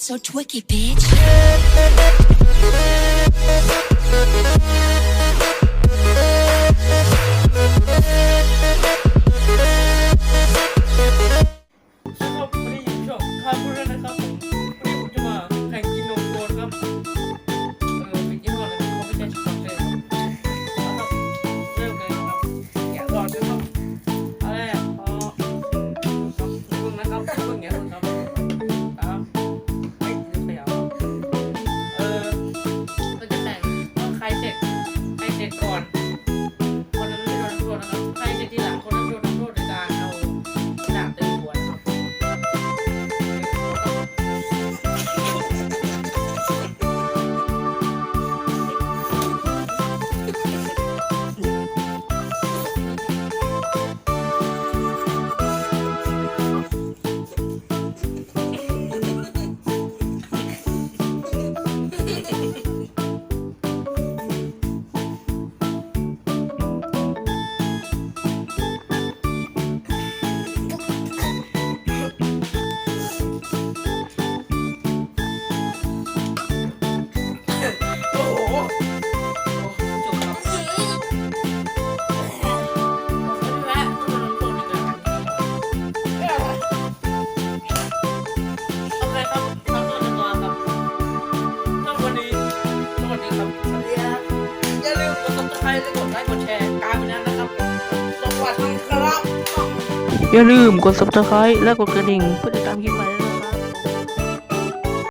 So twicky, bitch. ใครเสร็นทีหลังคนนั้นโดน โอเครับขอโทษในตัวครับสวัสดีสวัสดีครับสวัสดีครับอย่าลืมกด subscribe และกดไลค์กดแชร์กายเป็นั้นนะครับสวัสดีครับ อย่าลืมกด subscribe และกดกระดิ่งเพื่อติดตามคลิปใหม่